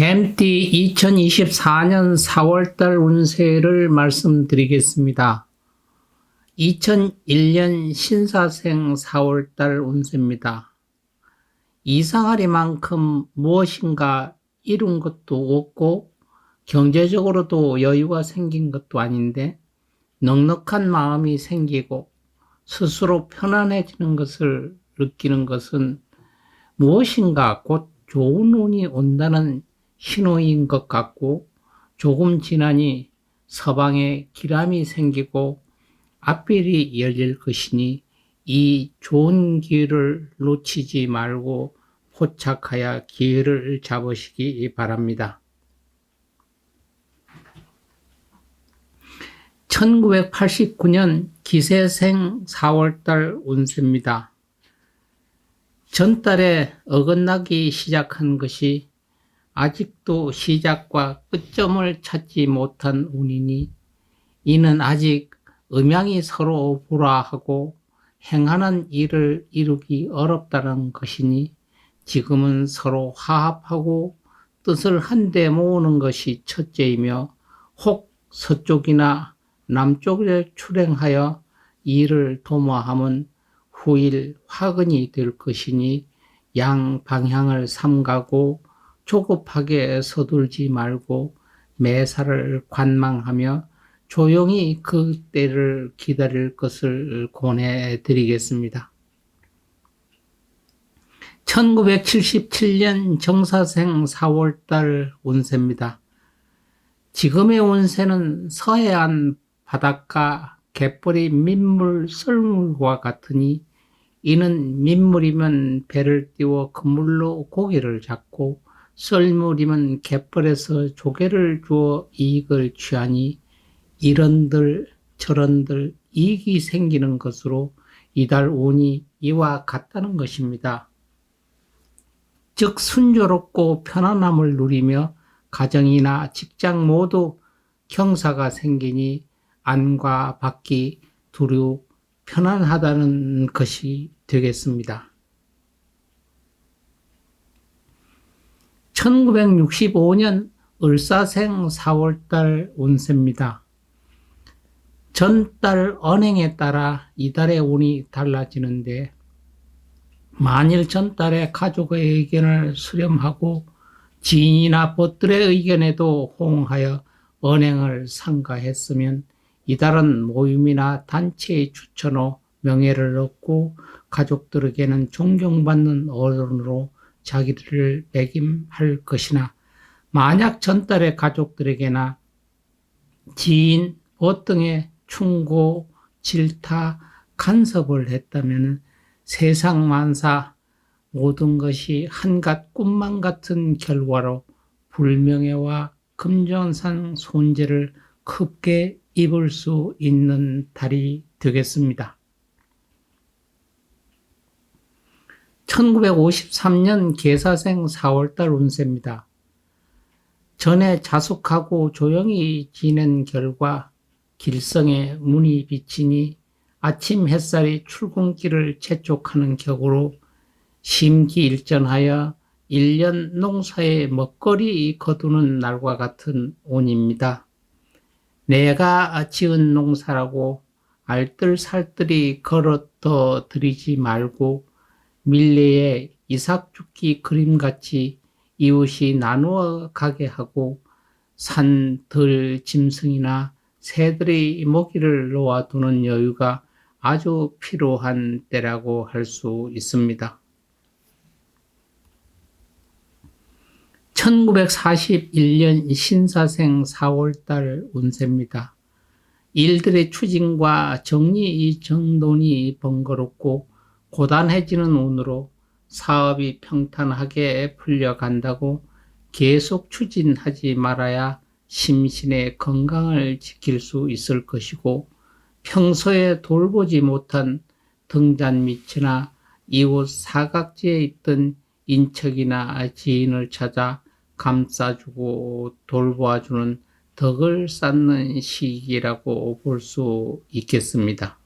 뱀띠 2024년 4월달 운세를 말씀드리겠습니다. 2001년 신사생 4월달 운세입니다. 이상하리만큼 무엇인가 이룬 것도 없고 경제적으로도 여유가 생긴 것도 아닌데 넉넉한 마음이 생기고 스스로 편안해지는 것을 느끼는 것은 무엇인가 곧 좋은 운이 온다는 신호인 것 같고 조금 지나니 서방에 기람이 생기고 앞길이 열릴 것이니 이 좋은 기회를 놓치지 말고 포착하여 기회를 잡으시기 바랍니다. 1989년 기세생 4월달 운세입니다. 전달에 어긋나기 시작한 것이 아직도 시작과 끝점을 찾지 못한 운이니 이는 아직 음양이 서로 불화하고 행하는 일을 이루기 어렵다는 것이니 지금은 서로 화합하고 뜻을 한데 모으는 것이 첫째이며 혹 서쪽이나 남쪽에 출행하여 일을 도모함은 후일 화근이 될 것이니 양 방향을 삼가고 조급하게 서둘지 말고 매사를 관망하며 조용히 그 때를 기다릴 것을 권해 드리겠습니다. 1977년 정사생 4월달 운세입니다. 지금의 운세는 서해안 바닷가 갯벌이 민물 썰물과 같으니 이는 민물이면 배를 띄워 그물로 고기를 잡고 썰물이면 갯벌에서 조개를 주어 이익을 취하니 이런들 저런들 이익이 생기는 것으로 이달 운이 이와 같다는 것입니다. 즉 순조롭고 편안함을 누리며 가정이나 직장 모두 경사가 생기니 안과 밖이 두루 편안하다는 것이 되겠습니다. 1965년 을사생 4월달 운세입니다. 전달 언행에 따라 이달의 운이 달라지는데 만일 전달에 가족의 의견을 수렴하고 지인이나 벗들의 의견에도 호응하여 언행을 상가했으면 이달은 모임이나 단체의 추천으로 명예를 얻고 가족들에게는 존경받는 어른으로 자기를 매김할 것이나 만약 전달의 가족들에게나 지인, 벗 등의 충고, 질타, 간섭을 했다면 세상 만사 모든 것이 한갓 꿈만 같은 결과로 불명예와 금전상 손재를 크게 입을 수 있는 달이 되겠습니다. 1953년 계사생 4월달 운세입니다. 전에 자숙하고 조용히 지낸 결과 길성에 문이 비치니 아침 햇살이 출근길을 재촉하는 격으로 심기일전하여 1년 농사의 먹거리 거두는 날과 같은 운입니다. 내가 지은 농사라고 알뜰살뜰히 걸어더 드리지 말고 밀레에 이삭죽기 그림같이 이웃이 나누어 가게 하고 산 들 짐승이나 새들의 먹이를 놓아두는 여유가 아주 필요한 때라고 할 수 있습니다. 1941년 신사생 4월달 운세입니다. 일들의 추진과 정리 정돈이 번거롭고 고단해지는 운으로 사업이 평탄하게 풀려간다고 계속 추진하지 말아야 심신의 건강을 지킬 수 있을 것이고 평소에 돌보지 못한 등잔 밑이나 이웃 사각지에 있던 인척이나 지인을 찾아 감싸주고 돌보아주는 덕을 쌓는 시기라고 볼 수 있겠습니다.